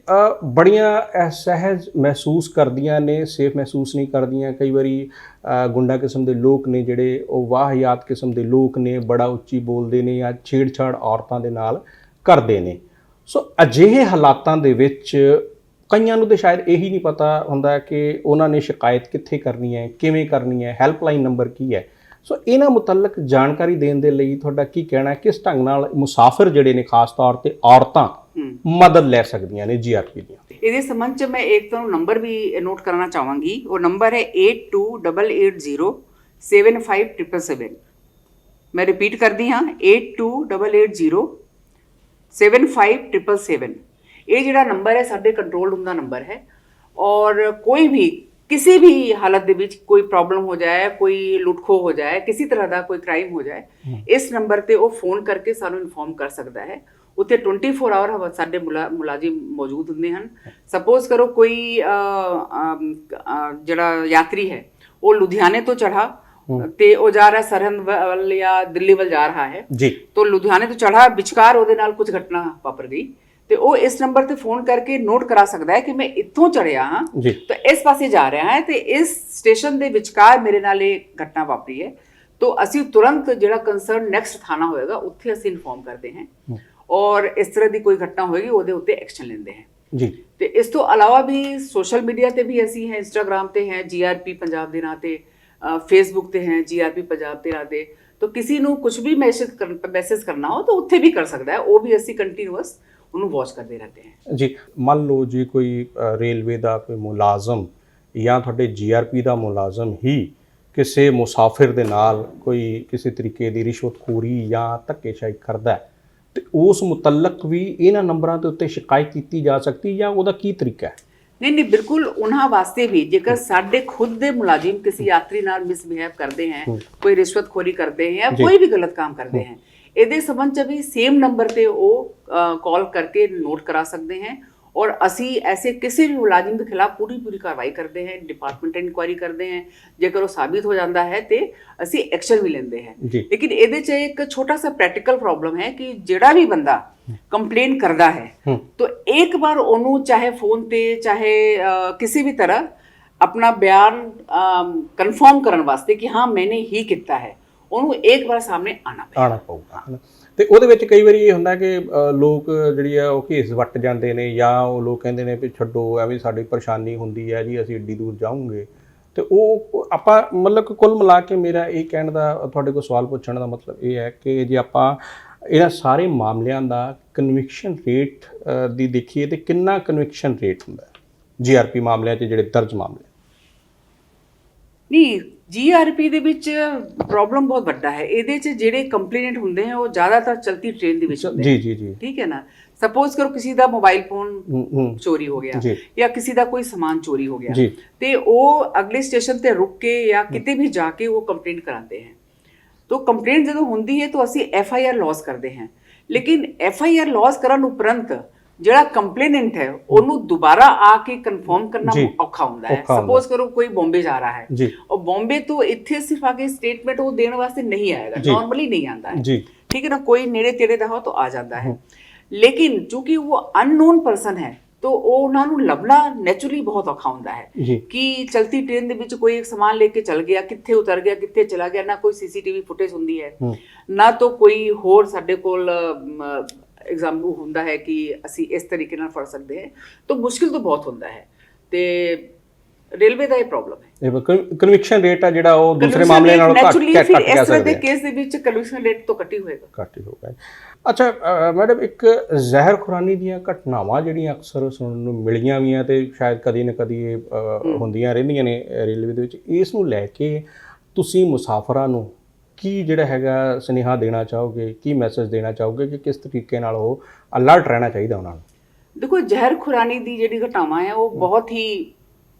ਬੜੀਆਂ ਅ, ਸਹਿਜ ਮਹਿਸੂਸ ਕਰਦੀਆਂ ਨੇ ਸੇਫ ਮਹਿਸੂਸ ਨਹੀਂ ਕਰਦੀਆਂ। ਕਈ ਵਾਰੀ ਗੁੰਡਾ ਕਿਸਮ ਦੇ ਲੋਕ ਨੇ ਜਿਹੜੇ ਉਹ ਵਾਹਿਯਾਤ ਕਿਸਮ ਦੇ ਲੋਕ ਨੇ ਬੜਾ ਉੱਚੀ ਬੋਲਦੇ ਨੇ ਜਾਂ ਛੇੜਛਾੜ ਔਰਤਾਂ ਦੇ ਨਾਲ ਕਰਦੇ ਨੇ। ਸੋ ਅਜਿਹੇ ਹਾਲਾਤਾਂ ਦੇ ਵਿੱਚ ਕਈਆਂ ਨੂੰ ਤਾਂ ਸ਼ਾਇਦ ਇਹੀ ਨਹੀਂ ਪਤਾ ਹੁੰਦਾ ਕਿ ਉਹਨਾਂ ਨੇ ਸ਼ਿਕਾਇਤ ਕਿੱਥੇ ਕਰਨੀ ਹੈ ਕਿਵੇਂ ਕਰਨੀ ਹੈ ਹੈਲਪਲਾਈਨ ਨੰਬਰ ਕੀ ਹੈ। ਸੋ ਇਹਨਾਂ ਮੁਤਲਕ ਜਾਣਕਾਰੀ ਦੇਣ ਦੇ ਲਈ ਤੁਹਾਡਾ ਕੀ ਕਹਿਣਾ ਹੈ? ਕਿਸ ਢੰਗ ਨਾਲ ਮੁਸਾਫਿਰ ਜਿਹੜੇ ਨੇ ਖਾਸ ਤੌਰ ਤੇ ਔਰਤਾਂ ਮਦਦ ਲੈ ਸਕਦੀਆਂ ਨੇ ਜੀਆਰਪੀ ਦੀਆਂ? ਇਹਦੇ ਸੰਬੰਧ ਚ ਮੈਂ ਇੱਕ ਤੁਹਾਨੂੰ ਨੰਬਰ ਵੀ ਨੋਟ ਕਰਨਾ ਚਾਹਾਂਗੀ। ਉਹ ਨੰਬਰ ਹੈ 8280 ਮੈਂ ਰਿਪੀਟ ਕਰਦੀ ਹਾਂ 8280 75777 ਇਹ ਜਿਹੜਾ ਨੰਬਰ ਹੈ ਸਾਡੇ ਕੰਟਰੋਲ ਰੂਮ ਦਾ ਨੰਬਰ ਹੈ। ਔਰ ਕੋਈ ਵੀ ਕਿਸੇ ਵੀ ਹਾਲਤ ਦੇ ਵਿੱਚ ਕੋਈ ਪ੍ਰੋਬਲਮ ਹੋ ਜਾਏ ਕੋਈ ਲੁੱਟਖੋ ਹੋ ਜਾਏ ਕਿਸੇ ਤਰ੍ਹਾਂ ਦਾ ਕੋਈ ਕ੍ਰਾਈਮ ਹੋ ਜਾਏ ਇਸ ਨੰਬਰ ਤੇ ਉਹ ਫੋਨ ਕਰਕੇ ਸਾਨੂੰ ਇਨਫੋਰਮ ਕਰ ਸਕਦਾ ਹੈ। ਉੱਥੇ 24 ਆਵਰ ਸਾਡੇ ਮੁਲਾ- ਮੁਲਾਜ਼ਮ ਮੌਜੂਦ ਹੁੰਦੇ ਹਨ। ਸਪੋਜ਼ ਕਰੋ ਕੋਈ ਜਿਹੜਾ ਯਾਤਰੀ ਹੈ ਉਹ ਲੁਧਿਆਣੇ ਤੋਂ ਚੜਾ ਤੇ ਉਹ ਜਾ ਰਿਹਾ ਸਰਹੰਦ ਵੱਲ ਜਾਂ ਦਿੱਲੀ ਵੱਲ ਜਾ ਰਿਹਾ ਹੈ ਜੀ। ਤੋ ਲੁਧਿਆਣੇ ਤੋਂ ਚੜਾ ਵਿਚਕਾਰ ਉਹਦੇ ਨਾਲ ਕੁਝ ਘਟਨਾ ਵਾਪਰ ਗਈ। ਤੇ ਉਹ ਇਸ ਨੰਬਰ ਤੇ ਫੋਨ ਕਰਕੇ ਨੋਟ ਕਰਾ ਸਕਦਾ ਹੈ ਕਿ ਮੈਂ ਇੱਥੋਂ ਚੜਿਆ ਹਾਂ ਤਾਂ ਇਸ ਪਾਸੇ ਜਾ ਰਿਹਾ ਹੈ ਤੇ ਇਸ ਸਟੇਸ਼ਨ ਦੇ ਵਿਚਕਾਰ ਮੇਰੇ ਨਾਲ ਇਹ ਘਟਨਾ ਵਾਪਰੀ ਹੈ। ਤੋ ਅਸੀਂ ਤੁਰੰਤ ਜਿਹੜਾ ਕੰਸਰਨ ਨੈਕਸਟ ਥਾਣਾ ਹੋਏਗਾ ਉੱਥੇ ਅਸੀਂ ਇਨਫੋਰਮ ਕਰਦੇ ਹਾਂ। ਔਰ ਇਸ ਤਰ੍ਹਾਂ ਦੀ ਕੋਈ ਘਟਨਾ ਹੋਏਗੀ ਉਹਦੇ ਉੱਤੇ ਐਕਸ਼ਨ ਲੈਂਦੇ ਹਾਂ। ਜੀ। ਤੇ ਇਸ ਤੋਂ ਇਲਾਵਾ ਵੀ ਸੋਸ਼ਲ ਮੀਡੀਆ ਤੇ ਵੀ ਅਸੀਂ ਹੈ ਇੰਸਟਾਗ੍ਰam ਤੇ ਹੈ ਜੀਆਰਪੀ ਪੰਜਾਬ ਦੇ ਨਾਂ ਤੇ ਫੇਸਬੁੱਕ ਤੇ ਹੈ ਜੀਆਰਪੀ ਪੰਜਾਬ ਦੇ ਨਾਂ ਤੇ। ਤਾਂ ਕਿਸੇ ਨੂੰ ਕੁਝ ਵੀ ਮੈਸੇਜ ਮੈਸੇਜ ਕਰਨਾ ਹੋ ਤਾਂ ਉੱਥੇ ਵੀ ਕਰ ਸਕਦਾ ਹੈ। ਉਹ ਵੀ ਅਸੀਂ ਕੰਟੀਨਿਊਅਸ ਉਹਨੂੰ ਵਾਚ ਕਰਦੇ ਰਹਿੰਦੇ ਹਾਂ ਜੀ ਮੰਨ ਲਓ ਜੀ ਕੋਈ ਰੇਲਵੇ ਦਾ ਕੋਈ ਮੁਲਾਜ਼ਮ ਜਾਂ ਤੁਹਾਡੇ ਜੀਆਰਪੀ ਦਾ ਮੁਲਾਜ਼ਮ ਹੀ ਕਿਸੇ ਮੁਸਾਫਿਰ ਦੇ ਨਾਲ ਕੋਈ ਕਿਸੇ ਤਰੀਕੇ ਦੀ ਰਿਸ਼ਵਤਖੋਰੀ ਜਾਂ ਧੱਕੇਸ਼ਾਹੀ ਕਰਦਾ ਹੈ, ਤੇ ਉਸ ਮੁਤਲਕ ਵੀ ਇਹਨਾਂ ਨੰਬਰਾਂ ਦੇ ਉੱਤੇ ਸ਼ਿਕਾਇਤ ਕੀਤੀ ਜਾ ਸਕਦੀ ਜਾਂ ਉਹਦਾ ਕੀ ਤਰੀਕਾ ਹੈ? ਨਹੀਂ ਨਹੀਂ ਬਿਲਕੁਲ ਉਹਨਾਂ ਵਾਸਤੇ ਵੀ ਜੇਕਰ ਸਾਡੇ ਖੁਦ ਦੇ ਮੁਲਾਜ਼ਮ ਕਿਸੇ ਯਾਤਰੀ ਨਾਲ ਮਿਸਬਿਹੇਵ ਕਰਦੇ ਹੈ ਕੋਈ ਰਿਸ਼ਵਤਖੋਰੀ ਕਰਦੇ ਹੈ ਜਾਂ ਕੋਈ ਵੀ ਗਲਤ ਕੰਮ ਕਰਦੇ ਹੈ ਇਹਦੇ ਸੰਬੰਧ ਚ ਵੀ ਸੇਮ ਨੰਬਰ ਤੇ ਉਹ ਕਾਲ ਕਰਕੇ ਨੋਟ ਕਰਾ ਸਕਦੇ ਹਨ ਔਰ ਅਸੀਂ ਐਸੇ ਕਿਸੇ ਵੀ ਮੁਲਾਜ਼ਮ ਦੇ ਖਿਲਾਫ ਪੂਰੀ ਪੂਰੀ ਕਾਰਵਾਈ ਕਰਦੇ ਹਾਂ ਡਿਪਾਰਟਮੈਂਟ ਇਨਕੁਆਇਰੀ ਕਰਦੇ ਹਾਂ ਜੇਕਰ ਉਹ ਸਾਬਿਤ ਹੋ ਜਾਂਦਾ ਹੈ ਤੇ ਅਸੀਂ ਐਕਸ਼ਨ ਵੀ ਲੈਂਦੇ ਹਾਂ। ਲੇਕਿਨ ਇਹਦੇ 'ਚ ਇੱਕ ਛੋਟਾ ਸਾ ਪ੍ਰੈਕਟੀਕਲ ਪ੍ਰੋਬਲਮ ਹੈ ਕਿ ਜਿਹੜਾ ਵੀ ਬੰਦਾ ਕੰਪਲੇਨ ਕਰਦਾ ਹੈ ਤਾਂ ਇੱਕ ਵਾਰ ਉਹਨੂੰ ਚਾਹੇ ਫੋਨ ਤੇ ਚਾਹੇ ਕਿਸੇ ਵੀ ਤਰ੍ਹਾਂ ਆਪਣਾ ਬਿਆਨ ਕਨਫਰਮ ਕਰਨ ਵਾਸਤੇ ਕਿ ਹਾਂ ਮੈਨੇ ਹੀ ਕੀਤਾ ਹੈ। ਉਹਨੂੰ ਇੱਕ ਵਾਰ ਸਾਹਮਣੇ ਆਣਾ ਪਏ ਆਣਾ ਪਊਗਾ। ਤੇ ਉਹਦੇ ਵਿੱਚ ਕਈ ਵਾਰੀ ਇਹ ਹੁੰਦਾ ਕਿ ਲੋਕ ਜਿਹੜੀ ਆ ਉਹ ਘੇਸ ਵੱਟ ਜਾਂਦੇ ਨੇ ਜਾਂ ਉਹ ਲੋਕ ਕਹਿੰਦੇ ਨੇ ਵੀ ਛੱਡੋ ਐਵੇਂ ਸਾਡੀ ਪਰੇਸ਼ਾਨੀ ਹੁੰਦੀ ਹੈ ਜੀ ਅਸੀਂ ਏਡੀ ਦੂਰ ਜਾਵਾਂਗੇ ਤੇ ਉਹ ਆਪਾਂ ਮਤਲਬ ਕੁੱਲ ਮਿਲਾ ਕੇ ਮੇਰਾ ਇਹ ਕਹਿਣ ਦਾ ਤੁਹਾਡੇ ਕੋਲ ਸਵਾਲ ਪੁੱਛਣ ਦਾ ਮਤਲਬ ਇਹ ਹੈ ਕਿ ਜੇ ਆਪਾਂ ਇਹਨਾਂ ਸਾਰੇ ਮਾਮਲਿਆਂ ਦਾ ਕਨਵਿਕਸ਼ਨ ਰੇਟ ਦੀ ਦੇਖੀਏ ਤੇ ਕਿੰਨਾ ਕਨਵਿਕਸ਼ਨ ਰੇਟ ਹੁੰਦਾ ਹੈ? ਜੀਆਰਪੀ ਮਾਮਲਿਆਂ 'ਚ ਜਿਹੜੇ ਦਰਜ ਮਾਮਲੇ। ਨਹੀਂ ਜੀਆਰਪੀ ਦੇ ਵਿੱਚ ਪ੍ਰੋਬਲਮ ਬਹੁਤ ਵੱਡਾ ਹੈ। ਇਹਦੇ 'ਚ ਜਿਹੜੇ ਕੰਪਲੇਨੈਂਟ ਹੁੰਦੇ ਆ ਉਹ ਜ਼ਿਆਦਾਤਰ ਚਲਤੀ ਟ੍ਰੇਨ ਦੇ ਵਿੱਚ ਹੁੰਦੇ ਜੀ ਜੀ ਜੀ। ਠੀਕ ਹੈ ਨਾ? ਸਪੋਜ਼ ਕਰੋ ਕਿਸੇ ਦਾ ਮੋਬਾਈਲ ਫੋਨ ਚੋਰੀ ਹੋ ਗਿਆ ਜਾਂ। ਕਿਸੇ ਦਾ ਕੋਈ ਸਮਾਨ ਚੋਰੀ ਹੋ ਗਿਆ। ਤੇ ਉਹ ਅਗਲੇ ਸਟੇਸ਼ਨ ਤੇ ਰੁਕ ਕੇ ਜਾਂ ਕਿਤੇ ਵੀ ਜਾ ਕੇ ਉਹ ਕੰਪਲੇਂਟ ਕਰਾਉਂਦੇ ਹਨ ਤੋ ਕੰਪਲੇਂਟ ਜਦੋਂ ਹੁੰਦੀ ਹੈ ਤਾਂ ਅਸੀਂ ਐਫ ਆਈ ਆਰ ਲੌਸ ਕਰਦੇ ਹਾਂ। ਲੇਕਿਨ ਐਫ ਆਈ ਆਰ ਲੌਸ ਕਰਨ ਉਪਰੰਤ ਜਿਹੜਾ ਕੰਪਲੇਨੈਂਟ ਹੈ ਉਹਨੂੰ ਦੁਬਾਰਾ ਆ ਕੇ ਕਨਫਰਮ ਕਰਨਾ ਔਖਾ ਹੁੰਦਾ ਹੈ। ਸਪੋਜ਼ ਕਰੋ ਕੋਈ ਬੰਬੇ ਜਾ ਰਿਹਾ ਹੈ। ਔਰ ਬੰਬੇ ਤੋਂ ਇੱਥੇ ਸਿਰਫ ਆ ਕੇ ਸਟੇਟਮੈਂਟ ਉਹ ਦੇਣ ਵਾਸਤੇ ਨਹੀਂ ਆਏਗਾ। ਨਾਰਮਲੀ ਨਹੀਂ ਆਂਦਾ ਹੈ। ਠੀਕ ਹੈ ਨਾ? ਕੋਈ ਨੇੜੇ ਤੇੜੇ ਦਾ ਹੋ ਤਾਂ ਆ ਜਾਂਦਾ ਹੈ। ਲੇਕਿਨ ਚूंकि ਉਹ ਅਨਨੋਨ ਪਰਸਨ ਹੈ ਤੋ ਉਹ ਉਹਨਾਂ ਨੂੰ ਲੱਭਣਾ ਨੇਚਰਲੀ ਬਹੁਤ ਔਖਾ ਹੁੰਦਾ ਹੈ। ਕਿ ਚਲਤੀ ਟ੍ਰੇਨ ਦੇ ਵਿੱਚ ਕੋਈ ਇੱਕ ਸਮਾਨ ਲੈ ਕੇ ਚਲ ਗਿਆ ਕਿੱਥੇ ਉਤਰ ਗਿਆ ਕਿੱਥੇ ਚਲਾ ਗਿਆ ਨਾ ਕੋਈ ਸੀਸੀਟੀਵੀ ਫੁਟੇਜ ਹੁੰਦੀ ਹੈ। ਨਾ ਤਾਂ ਕੋਈ ਹੋਰ ਸਾਡੇ ਕੋਲ ਐਗਜ਼ਾਮਪਲ ਹੁੰਦਾ ਹੈ ਕਿ ਅਸੀਂ ਇਸ ਤਰੀਕੇ ਨਾਲ ਫੜ ਸਕਦੇ ਹਾਂ ਤਾਂ ਮੁਸ਼ਕਿਲ ਤਾਂ ਬਹੁਤ ਹੁੰਦਾ ਹੈ। ਤੇ ਰੇਲਵੇ ਦਾ ਇਹ ਪ੍ਰੋਬਲਮ ਹੈ। ਇਹ ਕਨਵਿਕਸ਼ਨ ਰੇਟ ਆ ਜਿਹੜਾ ਉਹ ਦੂਸਰੇ ਮਾਮਲੇ ਨਾਲੋਂ ਘੱਟ ਘੱਟ ਕਹਿ ਇਸ ਤਰ੍ਹਾਂ ਦੇ ਕੇਸ ਦੇ ਵਿੱਚ ਕਲੂਸ਼ਨ ਰੇਟ ਤੋਂ ਘੱਟ ਹੋਏਗਾ। ਘੱਟ ਹੀ ਹੋਗਾ ਅੱਛਾ ਮੈਡਮ ਇੱਕ ਜ਼ਹਿਰ ਖੁਰਾਨੀ ਦੀਆਂ ਘਟਨਾਵਾਂ ਜਿਹੜੀਆਂ ਅਕਸਰ ਸੁਣਨ ਨੂੰ ਮਿਲੀਆਂ ਵੀਆਂ ਤੇ ਸ਼ਾਇਦ ਕਦੀ ਨਾ ਕਦੀ ਇਹ ਹੁੰਦੀਆਂ ਰਹਿੰਦੀਆਂ ਨੇ ਰੇਲਵੇ ਦੇ ਵਿੱਚ ਇਸ ਨੂੰ ਲੈ ਕੇ ਤੁਸੀਂ ਮੁਸਾਫਰਾਂ ਨੂੰ ਕੀ ਜਿਹੜਾ ਹੈਗਾ ਸੁਨੇਹਾ ਦੇਣਾ ਚਾਹੋਗੇ? ਕੀ ਮੈਸੇਜ ਦੇਣਾ ਚਾਹੋਗੇ ਕਿ ਕਿਸ ਤਰੀਕੇ ਨਾਲ ਉਹ ਅਲਰਟ ਰਹਿਣਾ ਚਾਹੀਦਾ ਉਹਨਾਂ ਨੂੰ? ਦੇਖੋ ਜ਼ਹਿਰ ਖੁਰਾਨੀ ਦੀ ਜਿਹੜੀ ਘਟਨਾਵਾਂ ਹੈ ਉਹ ਬਹੁਤ ਹੀ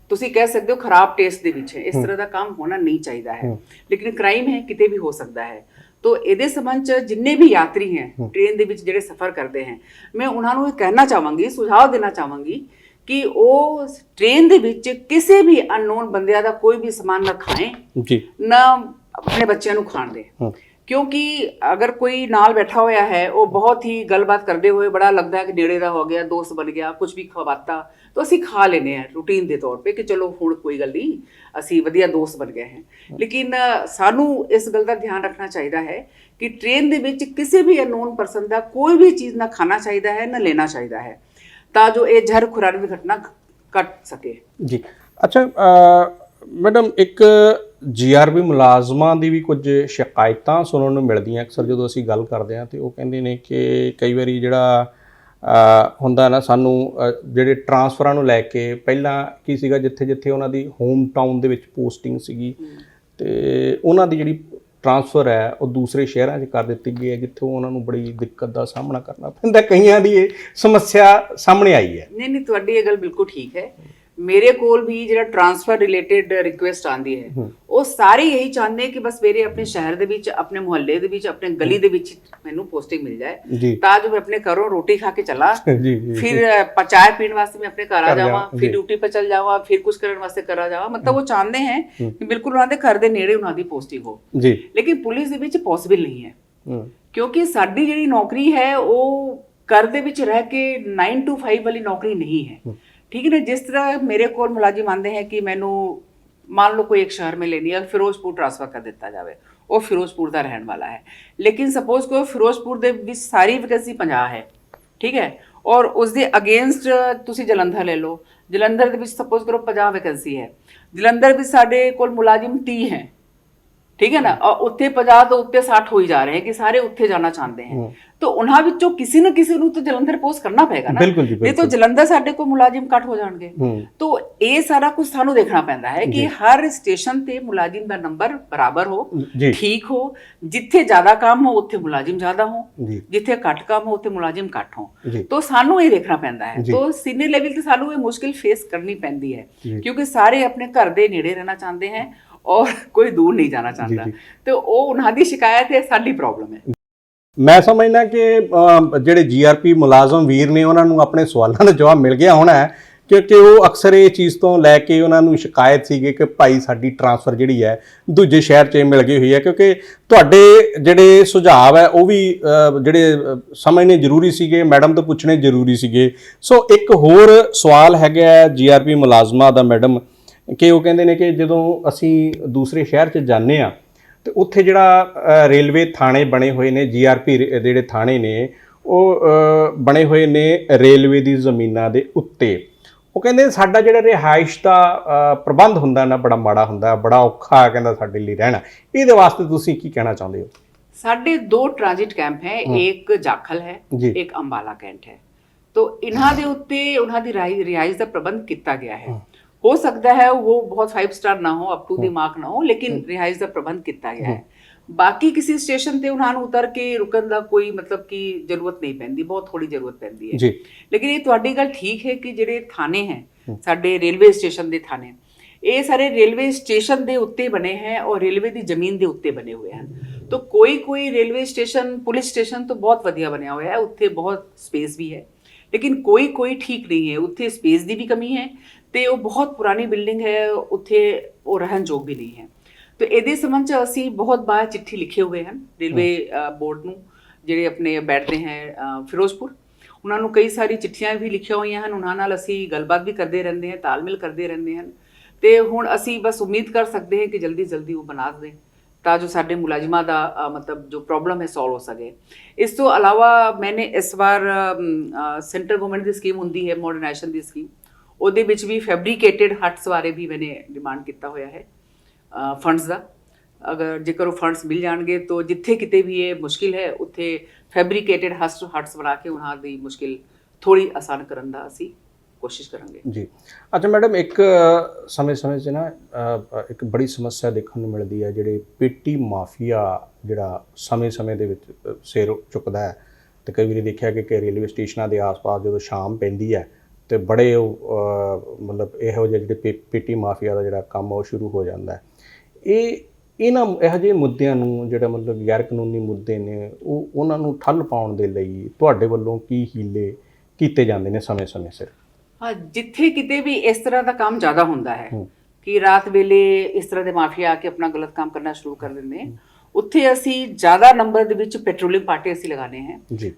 ਤੁਸੀਂ ਕਹਿ ਸਕਦੇ ਹੋ ਖਰਾਬ ਟੇਸਟ ਦੇ ਵਿੱਚ ਹੈ। ਇਸ ਤਰ੍ਹਾਂ ਦਾ ਕੰਮ ਹੋਣਾ ਨਹੀਂ ਚਾਹੀਦਾ ਹੈ। ਲੇਕਿਨ ਕ੍ਰਾਈਮ ਹੈ ਕਿਤੇ ਵੀ ਹੋ ਸਕਦਾ ਹੈ। ਤੋ ਇਹਦੇ ਸੰਬੰਧ ਚ ਜਿੰਨੇ ਵੀ ਯਾਤਰੀ ਹੈ ਟ੍ਰੇਨ ਦੇ ਵਿੱਚ ਜਿਹੜੇ ਸਫ਼ਰ ਕਰਦੇ ਹੈ ਮੈਂ ਉਹਨਾਂ ਨੂੰ ਇਹ ਕਹਿਣਾ ਚਾਹਾਂਗੀ ਸੁਝਾਅ ਦੇਣਾ ਚਾਹਾਂਗੀ ਕਿ ਉਹ ਟ੍ਰੇਨ ਦੇ ਵਿੱਚ ਕਿਸੇ ਵੀ ਅਨਨੋਨ ਬੰਦਿਆਂ ਦਾ ਕੋਈ ਵੀ ਸਮਾਨ ਨਾ ਖਾਏ ਜੀ। ਨਾ ਆਪਣੇ ਬੱਚਿਆਂ ਨੂੰ ਖਾਣ ਦੇ। ਕਿਉਂਕਿ ਅਗਰ ਕੋਈ ਨਾਲ ਬੈਠਾ ਹੋਇਆ ਹੈ ਉਹ ਬਹੁਤ ਹੀ ਗੱਲਬਾਤ ਕਰਦੇ ਹੋਏ ਬੜਾ ਲੱਗਦਾ ਹੈ ਕਿ ਨੇੜੇ ਦਾ ਹੋ ਗਿਆ ਦੋਸਤ ਬਣ ਗਿਆ ਕੁਝ ਵੀ ਖਵਾਤਾ ਤਾਂ ਅਸੀਂ ਖਾ ਲੈਨੇ ਆ ਰੂਟੀਨ ਦੇ ਤੌਰ 'ਤੇ ਕਿ ਚਲੋ ਹੁਣ ਕੋਈ ਗੱਲ ਨਹੀਂ ਅਸੀਂ ਵਧੀਆ ਦੋਸਤ ਬਣ ਗਏ ਹਾਂ। ਲੇਕਿਨ ਸਾਨੂੰ ਇਸ ਗੱਲ ਦਾ ਧਿਆਨ ਰੱਖਣਾ ਚਾਹੀਦਾ ਹੈ ਕਿ ਟ੍ਰੇਨ ਦੇ ਵਿੱਚ ਕਿਸੇ ਵੀ ਅਨਨੋਨ ਪਰਸਨ ਦਾ ਕੋਈ ਵੀ ਚੀਜ਼ ਨਾ ਖਾਣਾ ਚਾਹੀਦਾ ਹੈ ਨਾ ਲੈਣਾ ਚਾਹੀਦਾ ਹੈ ਤਾਂ ਜੋ ਇਹ ਜ਼ਹਿਰ ਖੁਰਾਨੀ ਦੀ ਘਟਨਾ ਘਟ ਸਕੇ। ਜੀ। ਅੱਛਾ ਮੈਡਮ ਇੱਕ ਜੀਆਰਬੀ ਮੁਲਾਜ਼ਮਾਂ ਦੀ ਵੀ ਕੁਝ ਸ਼ਿਕਾਇਤਾਂ ਸੁਣਨ ਨੂੰ ਮਿਲਦੀਆਂ ਅਕਸਰ ਜਦੋਂ ਅਸੀਂ ਗੱਲ ਕਰਦੇ ਹਾਂ ਤੇ ਉਹ ਕਹਿੰਦੇ ਨੇ ਕਿ ਕਈ ਵਾਰੀ ਜਿਹੜਾ ਹੁੰਦਾ ਨਾ ਸਾਨੂੰ ਜਿਹੜੇ ਟਰਾਂਸਫਰਾਂ ਨੂੰ ਲੈ ਕੇ ਪਹਿਲਾਂ ਕੀ ਸੀਗਾ ਜਿੱਥੇ ਜਿੱਥੇ ਉਹਨਾਂ ਦੀ ਹੋਮ ਟਾਊਨ ਦੇ ਵਿੱਚ ਪੋਸਟਿੰਗ ਸੀਗੀ ਤੇ ਉਹਨਾਂ ਦੀ ਜਿਹੜੀ ਟਰਾਂਸਫਰ ਹੈ ਉਹ ਦੂਸਰੇ ਸ਼ਹਿਰਾਂ 'ਚ ਕਰ ਦਿੱਤੀ ਗਈ ਹੈ ਜਿੱਥੋਂ ਉਹਨਾਂ ਨੂੰ ਬੜੀ ਦਿੱਕਤ ਦਾ ਸਾਹਮਣਾ ਕਰਨਾ ਪੈਂਦਾ ਕਈਆਂ ਦੀ ਇਹ ਸਮੱਸਿਆ ਸਾਹਮਣੇ ਆਈ ਹੈ। ਨਹੀਂ ਨਹੀਂ, ਤੁਹਾਡੀ ਇਹ ਗੱਲ ਬਿਲਕੁਲ ਠੀਕ ਹੈ। ਮੇਰੇ ਕੋਲ ਵੀ ਜਿਹੜਾ ਟਰਾਂਸਫਰ ਰਿਲੇਟਡ ਰਿਕੁਐਸਟ ਆਂਦੀ ਹੈ ਉਹ ਸਾਰੇ ਇਹੀ ਚਾਹੁੰਦੇ ਕਿ ਬਸ ਮੇਰੇ ਆਪਣੇ ਸ਼ਹਿਰ ਦੇ ਵਿੱਚ ਆਪਣੇ ਮੁਹੱਲੇ ਦੇ ਵਿੱਚ ਆਪਣੇ ਗਲੀ ਦੇ ਵਿੱਚ ਮੈਨੂੰ ਪੋਸਟਿੰਗ ਮਿਲ ਜਾਏ। ਤਾਂ ਜੋ ਮੈਂ ਆਪਣੇ ਘਰੋਂ ਰੋਟੀ ਖਾ ਕੇ ਚਲਾ। ਫਿਰ ਅ, ਪ- ਚਾय ਪੀਣ ਵਾਸਤੇ ਮੈਂ ਆਪਣੇ ਘਰ ਆ ਜਾਵਾਂ ਫਿਰ। ਡਿਊਟੀ ਪਰ ਚਲ ਜਾਵਾਂ ਫਿਰ ਕੁਝ ਕਰਨ ਵਾਸਤੇ ਕਰਾ ਜਾਵਾਂ। ਮਤਲਬ ਉਹ ਚਾਹੁੰਦੇ ਹੈ ਕਿ ਬਿਲਕੁਲ ਉਹਨਾਂ ਦੇ ਘਰ ਦੇ ਨੇੜੇ ਉਹਨਾਂ ਦੀ ਪੋਸਟਿੰਗ ਹੋ। ਜੀ। ਲੇਕਿਨ ਪੁਲਿਸ ਦੇ ਵਿੱਚ ਪੋਸੀਬਲ ਨਹੀਂ ਹੈ। ਕਿਉਂਕਿ ਸਾਡੀ ਜਿਹੜੀ ਨੌਕਰੀ ਹੈ ਉਹ ਘਰ ਦੇ ਵਿੱਚ ਰਹਿ ਕੇ 9 to 5 ਵਾਲੀ ਨੌਕਰੀ ਨਹੀਂ ਹੈ। ਠੀਕ ਹੈ ਨਾ ਜਿਸ ਤਰ੍ਹਾਂ ਮੇਰੇ ਕੋਲ ਮੁਲਾਜ਼ਮ ਆਉਂਦੇ ਹੈ ਕਿ ਮੈਨੂੰ ਮੰਨ ਲਓ ਕੋਈ ਇੱਕ ਸ਼ਹਿਰ में लेनी है ਫਿਰੋਜ਼ਪੁਰ ਟ੍ਰਾਂਸਫਰ ਕਰ ਦਿੱਤਾ ਜਾਵੇ ਉਹ ਫਿਰੋਜ਼ਪੁਰ ਦਾ ਰਹਿਣ ਵਾਲਾ ਹੈ ਲੇਕਿਨ ਸਪੋਜ਼ ਕੋਈ ਫਿਰੋਜ਼ਪੁਰ ਦੇ ਵਿੱਚ ਸਾਰੀ ਵੈਕੈਂਸੀ 50 ਹੈ ਠੀਕ ਹੈ ਔਰ ਉਸ ਦੇ ਅਗੇਂਸਟ ਤੁਸੀਂ ਜਲੰਧਰ ਲੈ ਲਓ ਜਲੰਧਰ ਦੇ ਵਿੱਚ ਸਪੋਜ਼ ਕਰੋ 50 ਵੈਕੈਂਸੀ ਹੈ ਜਲੰਧਰ ਵਿੱਚ ਸਾਡੇ ਕੋਲ ਮੁਲਾਜ਼ਮ 30 ਹੈ ਠੀਕ ਹੈ ਨਾ ਔਰ ਉੱਥੇ 50 ਤੋਂ ਉੱਤੇ 60 ਹੋਈ ਜਾ ਰਹੇ ਹੈ ਕਿ ਸਾਰੇ ਉੱਥੇ ਜਾਣਾ ਚਾਹੁੰਦੇ ਹੈ ਤਾਂ ਉਹਨਾਂ ਵਿੱਚੋਂ ਕਿਸੇ ਨਾ ਕਿਸੇ ਨੂੰ ਤਾਂ ਜਲੰਧਰ ਪੋਸਟ ਕਰਨਾ ਪਏਗਾ ਨਾ ਬਿਲਕੁਲ ਜੀ, ਨਹੀਂ ਤਾਂ ਬਿਲਕੁਲ। ਜਲੰਧਰ ਸਾਡੇ ਕੋਲ ਮੁਲਾਜ਼ਮ ਘੱਟ ਹੋ ਜਾਣਗੇ ਹੂੰ ਤੋ ਇਹ ਸਾਰਾ ਕੁਝ ਸਾਨੂੰ ਦੇਖਣਾ ਪੈਂਦਾ ਹੈ ਕਿ ਹਰ ਸਟੇਸ਼ਨ ਤੇ ਮੁਲਾਜ਼ਮ ਦਾ ਨੰਬਰ ਬਰਾਬਰ ਹੋ ਜੀ ਠੀਕ ਹੋ ਜਿੱਥੇ ਜ਼ਿਆਦਾ ਕੰਮ ਹੋ ਉੱਥੇ ਮੁਲਾਜ਼ਮ ਜ਼ਿਆਦਾ ਹੋ ਜੀ ਜਿੱਥੇ ਘੱਟ ਕੰਮ ਹੋ ਉੱਥੇ ਮੁਲਾਜ਼ਮ ਘੱਟ ਹੋ ਜੀ ਤੋ ਸਾਨੂੰ ਇਹ ਦੇਖਣਾ ਪੈਂਦਾ ਹੈ ਜੀ। ਤੋ ਸੀਨੀਅਰ ਲੈਵਲ ਤੇ ਸਾਨੂੰ ਇਹ ਮੁਸ਼ਕਿਲ ਫੇਸ ਕਰਨੀ ਪੈਂਦੀ ਹੈ ਜੀ। ਕਿਉਂਕਿ ਸਾਰੇ ਆਪਣੇ ਘਰ ਦੇ ਨੇੜੇ ਰਹਿਣਾ ਚਾਹੁੰਦੇ ਹੈ ਔਰ ਕੋਈ ਦੂਰ ਨਹੀਂ ਜਾਣਾ ਚਾਹੁੰਦਾ। ਤੇ ਉਹ ਉਹਨਾਂ ਦੀ ਸ਼ਿਕਾਇਤ ਹੈ ਸਾਡੀ ਪ੍ਰੋਬਲਮ ਹੈ। ਮੈਂ ਸਮਝਦਾ ਕਿ ਜਿਹੜੇ ਜੀਆਰਪੀ ਮੁਲਾਜ਼ਮ ਵੀਰ ਨੇ ਉਹਨਾਂ ਨੂੰ ਆਪਣੇ ਸਵਾਲਾਂ ਦਾ ਜਵਾਬ ਮਿਲ ਗਿਆ ਹੋਣਾ ਹੈ ਕਿਉਂਕਿ ਉਹ ਅਕਸਰ ਇਹ ਚੀਜ਼ ਤੋਂ ਲੈ ਕੇ ਉਹਨਾਂ ਨੂੰ ਸ਼ਿਕਾਇਤ ਸੀਗੀ ਕਿ ਭਾਈ ਸਾਡੀ ਟਰਾਂਸਫਰ ਜਿਹੜੀ ਹੈ ਦੂਜੇ ਸ਼ਹਿਰ 'ਚ ਮਿਲ ਗਈ ਹੋਈ ਹੈ ਕਿਉਂਕਿ ਤੁਹਾਡੇ ਜਿਹੜੇ ਸੁਝਾਅ ਹੈ ਉਹ ਵੀ ਜਿਹੜੇ ਸਮਝਣੇ ਜ਼ਰੂਰੀ ਸੀਗੇ ਮੈਡਮ ਤੋਂ ਪੁੱਛਣੇ ਜ਼ਰੂਰੀ ਸੀਗੇ। ਸੋ ਇੱਕ ਹੋਰ ਸਵਾਲ ਹੈਗਾ ਜੀਆਰਪੀ ਮੁਲਾਜ਼ਮਾਂ ਦਾ ਮੈਡਮ। ਕਿ ਉਹ ਕਹਿੰਦੇ ਨੇ ਕਿ ਜਦੋਂ ਅਸੀਂ ਦੂਸਰੇ ਸ਼ਹਿਰ 'ਚ ਜਾਂਦੇ ਆ ਤੇ ਉੱਥੇ ਜਿਹੜਾ ਰੇਲਵੇ ਥਾਣੇ ਬਣੇ ਹੋਏ ਨੇ ਜੀਆਰਪੀ ਜਿਹੜੇ ਥਾਣੇ ਨੇ ਉਹ ਬਣੇ ਹੋਏ ਨੇ ਰੇਲਵੇ ਦੀ ਜ਼ਮੀਨਾਂ ਦੇ ਉੱਤੇ। ਉਹ ਕਹਿੰਦੇ ਸਾਡਾ ਜਿਹੜਾ ਰਿਹਾਇਸ਼ ਦਾ ਪ੍ਰਬੰਧ ਹੁੰਦਾ ਨਾ ਬੜਾ ਮਾੜਾ ਹੁੰਦਾ ਬੜਾ ਔਖਾ ਕਹਿੰਦਾ ਸਾਡੇ ਲਈ ਰਹਿਣਾ। ਇਹਦੇ ਵਾਸਤੇ ਤੁਸੀਂ ਕੀ ਕਹਿਣਾ ਚਾਹੁੰਦੇ ਹੋ? ਸਾਡੇ ਦੋ ਟ੍ਰਾਂਜ਼ਿਟ ਕੈਂਪ ਹੈ ਇੱਕ ਜਾਖਲ ਹੈ। ਇੱਕ ਅੰਬਾਲਾ ਕੈਂਟ ਹੈ। ਤੋ ਇਹਨਾਂ ਦੇ ਉੱਤੇ ਉਹਨਾਂ ਦੀ ਰਿਹਾਇਸ਼ ਦਾ ਪ੍ਰਬੰਧ ਕੀਤਾ ਗਿਆ ਹੈ। ਹੋ ਸਕਦਾ ਹੈ ਉਹ ਬਹੁਤ 5 ਸਟਾਰ ਨਾ ਹੋ ਅਪ ਟੂ ਦੀ ਮਾਰਕ ਨਾ ਹੋ ਲੇਕਿਨ ਰਿਹਾਇਸ਼ ਦਾ ਪ੍ਰਬੰਧ ਕੀਤਾ ਗਿਆ ਹੈ ਬਾਕੀ ਕਿਸੇ ਸਟੇਸ਼ਨ ਤੇ ਉਹਨਾਂ ਨੂੰ ਉਤਰ ਕੇ ਰੁਕਣ ਦਾ ਕੋਈ ਮਤਲਬ ਕਿ ਜ਼ਰੂਰਤ ਨਹੀਂ ਪੈਂਦੀ ਬਹੁਤ ਥੋੜੀ ਜ਼ਰੂਰਤ ਪੈਂਦੀ ਹੈ ਜੀ ਲੇਕਿਨ ਇਹ ਤੁਹਾਡੀ ਗੱਲ ਠੀਕ ਹੈ ਕਿ ਜਿਹੜੇ ਥਾਣੇ ਹੈ ਸਾਡੇ ਰੇਲਵੇ ਸਟੇਸ਼ਨ ਦੇ ਥਾਣੇ ਇਹ ਸਾਰੇ ਰੇਲਵੇ ਸਟੇਸ਼ਨ ਦੇ ਉੱਤੇ ਬਣੇ ਹੈ ਔਰ ਰੇਲਵੇ ਦੀ ਜ਼ਮੀਨ ਦੇ ਉੱਤੇ ਬਣੇ ਹੋਏ ਹਨ ਤਾਂ ਕੋਈ ਕੋਈ ਰੇਲਵੇ ਸਟੇਸ਼ਨ ਪੁਲਿਸ ਸਟੇਸ਼ਨ ਤੋਂ ਬਹੁਤ ਵਧੀਆ ਬਣਿਆ ਹੋਇਆ ਹੈ ਉੱਥੇ ਬਹੁਤ ਸਪੇਸ ਵੀ ਹੈ ਲੇਕਿਨ ਕੋਈ ਕੋਈ ਠੀਕ ਨਹੀਂ ਹੈ ਉੱਥੇ ਸਪੇਸ ਦੀ ਵੀ ਕਮੀ ਹੈ ਤੇ ਉਹ ਬਹੁਤ ਪੁਰਾਣੀ ਬਿਲਡਿੰਗ ਹੈ ਉੱਥੇ ਉਹ ਰਹਿਣ ਯੋਗ ਵੀ ਨਹੀਂ ਹੈ। ਤੇ ਇਹਦੇ ਸੰਬੰਧ ਚ ਅਸੀਂ ਬਹੁਤ ਬਾਰ ਚਿੱਠੀ ਲਿਖੇ ਹੋਏ ਹਨ ਰੇਲਵੇ ਬੋਰਡ ਨੂੰ ਜਿਹੜੇ ਆਪਣੇ ਬੈਠਦੇ ਹੈ ਫਿਰੋਜ਼ਪੁਰ। ਉਹਨਾਂ ਨੂੰ ਕਈ ਸਾਰੀ ਚਿੱਠੀਆਂ ਵੀ ਲਿਖੀਆਂ ਹੋਈਆਂ ਹਨ ਉਹਨਾਂ ਨਾਲ ਅਸੀਂ ਗੱਲਬਾਤ ਵੀ ਕਰਦੇ ਰਹਿੰਦੇ ਹਾਂ ਤਾਲਮੇਲ ਕਰਦੇ ਰਹਿੰਦੇ ਹਨ। ਤੇ ਹੁਣ ਅਸੀਂ ਬਸ ਉਮੀਦ ਕਰ ਸਕਦੇ ਹਾਂ ਕਿ ਜਲਦੀ ਜਲਦੀ ਉਹ ਬਣਾ ਦੇਣ ਤਾਂ ਜੋ ਸਾਡੇ ਮੁਲਾਜ਼ਮਾਂ ਦਾ ਮਤਲਬ ਜੋ ਪ੍ਰੋਬਲਮ ਹੈ ਸੋਲਵ ਹੋ ਸਕੇ। ਇਸ ਤੋਂ ਇਲਾਵਾ ਮੈਨੇ ਇਸ ਵਾਰ ਸੈਂਟਰ ਗਵਰਨਮੈਂਟ ਦੀ ਸਕੀਮ ਹੁੰਦੀ ਹੈ ਮਾਡਰਨਾਈਜੇਸ਼ਨ ਦੀ ਸਕੀਮ। ਉਹਦੇ ਵਿੱਚ ਵੀ ਫੈਬਰੀਕੇਟਿਡ ਹਟਸ ਬਾਰੇ ਵੀ ਮੈਨੇ ਡਿਮਾਂਡ ਕੀਤਾ ਹੋਇਆ ਹੈ ਫੰਡਸ ਦਾ। ਅਗਰ ਜੇਕਰ ਉਹ ਫੰਡਸ ਮਿਲ ਜਾਣਗੇ ਤਾਂ ਜਿੱਥੇ ਕਿਤੇ ਵੀ ਇਹ ਮੁਸ਼ਕਿਲ ਹੈ, ਉੱਥੇ ਫੈਬਰੀਕੇਟਿਡ ਹਟਸ ਹਟਸ ਬਣਾ ਕੇ ਉਹਨਾਂ ਦੀ ਮੁਸ਼ਕਿਲ ਥੋੜੀ ਆਸਾਨ ਕਰਨ ਦਾ ਅਸੀਂ ਕੋਸ਼ਿਸ਼ ਕਰਾਂਗੇ। ਜੀ। ਅੱਛਾ ਮੈਡਮ, ਇੱਕ ਸਮੇਂ-ਸਮੇਂ 'ਚ ਨਾ ਇੱਕ ਬੜੀ ਸਮੱਸਿਆ ਦੇਖਣ ਨੂੰ ਮਿਲਦੀ ਹੈ, ਜਿਹੜੇ ਪੇਟੀ ਮਾਫੀਆ ਜਿਹੜਾ ਸਮੇਂ-ਸਮੇਂ ਦੇ ਵਿੱਚ ਸਿਰ ਚੁੱਕਦਾ ਹੈ। ਤੇ ਕਈ ਵਾਰੀ ਦੇਖਿਆ ਕਿ ਰੇਲਵੇ ਸਟੇਸ਼ਨਾਂ ਦੇ ਆਸ-ਪਾਸ ਜਦੋਂ ਸ਼ਾਮ ਪੈਂਦੀ ਹੈ ਤੇ ਬੜੇ ਮਤਲਬ ਇਹੋ ਜਿਹੇ ਜਿਹੜੇ ਪੇ- ਪੇਟੀ ਮਾਫੀਆ ਦਾ ਜਿਹੜਾ ਕੰਮ ਉਹ ਸ਼ੁਰੂ ਹੋ ਜਾਂਦਾ ਹੈ। ਇਹ ਇਹਨਾਂ ਇਹੋ ਜਿਹੇ ਮੁੱਦਿਆਂ ਨੂੰ ਜਿਹੜਾ ਮਤਲਬ ਗੈਰ ਕਾਨੂੰਨੀ ਮੁੱਦੇ ਨੇ ਉਹ ਉਹਨਾਂ ਨੂੰ ਠੱਲ ਪਾਉਣ ਦੇ ਲਈ ਤੁਹਾਡੇ ਵੱਲੋਂ ਕੀ ਹੀਲੇ ਕੀਤੇ ਜਾਂਦੇ ਨੇ ਸਮੇਂ-ਸਮੇਂ ਸਿਰ? ਹਾਂ ਜਿੱਥੇ ਕਿਤੇ ਵੀ ਇਸ ਤਰ੍ਹਾਂ ਦਾ ਕੰਮ ਜ਼ਿਆਦਾ ਹੁੰਦਾ ਹੂੰ। ਕਿ ਰਾਤ ਵੇਲੇ ਇਸ ਤਰ੍ਹਾਂ ਦੇ ਮਾਫੀਆ ਆ ਕੇ ਆਪਣਾ ਗਲਤ ਕੰਮ ਕਰਨਾ ਸ਼ੁਰੂ ਕਰ ਦਿੰਦੇ ਨੇ ਉੱਥੇ ਅਸੀਂ ਜ਼ਿਆਦਾ ਨੰਬਰ ਦੇ ਵਿੱਚ ਪੈਟਰੋਲਿੰਗ ਪਾਰਟੀ ਅਸੀਂ ਲਗਾਣੇ ਹੈ। ਜੀ।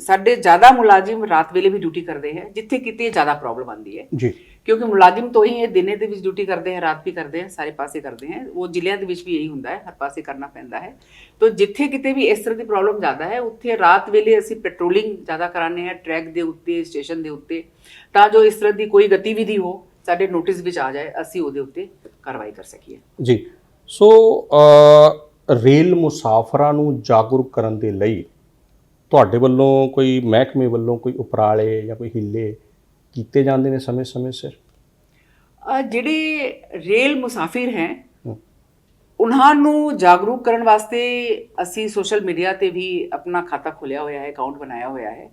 ਸਾਡੇ ਜ਼ਿਆਦਾ ਮੁਲਾਜ਼ਮ ਰਾਤ ਵੇਲੇ ਵੀ ਡਿਊਟੀ ਕਰਦੇ ਹੈ ਜਿੱਥੇ ਕਿਤੇ ਜ਼ਿਆਦਾ ਪ੍ਰੋਬਲਮ ਆਉਂਦੀ ਹੈ। ਜੀ। ਕਿਉਂਕਿ ਮੁਲਾਜ਼ਮ ਤੋਂ ਹੀ ਇਹ ਦਿਨੇ ਦੇ ਵਿੱਚ ਡਿਊਟੀ ਕਰਦੇ ਹੈ ਰਾਤ ਵੀ ਕਰਦੇ ਹੈ ਸਾਰੇ ਪਾਸੇ ਕਰਦੇ ਹੈ। ਉਹ ਜ਼ਿਲ੍ਹਿਆਂ ਦੇ ਵਿੱਚ ਵੀ ਇਹੀ ਹੁੰਦਾ ਹੈ ਹਰ ਪਾਸੇ ਕਰਨਾ ਪੈਂਦਾ ਹੈ। ਤੋਂ ਜਿੱਥੇ ਕਿਤੇ ਵੀ ਇਸ ਤਰ੍ਹਾਂ ਦੀ ਪ੍ਰੋਬਲਮ ਜ਼ਿਆਦਾ ਹੈ ਉੱਥੇ ਰਾਤ ਵੇਲੇ ਅਸੀਂ ਪੈਟਰੋਲਿੰਗ ਜ਼ਿਆਦਾ ਕਰਾਉਂਦੇ ਹਾਂ ਟਰੈਕ ਦੇ ਉੱਤੇ ਸਟੇਸ਼ਨ ਦੇ ਉੱਤੇ। ਤਾਂ ਜੋ ਇਸ ਤਰ੍ਹਾਂ ਦੀ ਕੋਈ ਗਤੀਵਿਧੀ ਹੋ ਸਾਡੇ ਨੋਟਿਸ ਵਿੱਚ ਆ ਜਾਏ ਅਸੀਂ ਉਹਦੇ ਉੱਤੇ ਕਾਰਵਾਈ ਕਰ ਸਕੀਏ। ਜੀ। ਸੋ ਰੇਲ ਮੁਸਾਫਰਾਂ ਨੂੰ ਜਾਗਰੂਕ ਕਰਨ ਦੇ ਲਈ ਤੁਹਾਡੇ ਵੱਲੋਂ ਕੋਈ ਮਹਿਕਮੇ ਵੱਲੋਂ ਕੋਈ ਉਪਰਾਲੇ ਜਾਂ ਕੋਈ ਹਿੱਲੇ ਕੀਤੇ ਜਾਂਦੇ ਨੇ ਸਮੇਂ-ਸਮੇਂ ਸਿਰ? ਜਿਹੜੇ ਰੇਲ ਮੁਸਾਫਿਰ ਹੈ। ਉਹਨਾਂ ਨੂੰ ਜਾਗਰੂਕ ਕਰਨ ਵਾਸਤੇ ਅਸੀਂ ਸੋਸ਼ਲ ਮੀਡੀਆ ਤੇ ਵੀ ਆਪਣਾ ਖਾਤਾ ਖੋਲਿਆ ਹੋਇਆ ਹੈ ਅਕਾਊਂਟ ਬਣਾਇਆ ਹੋਇਆ ਹੈ।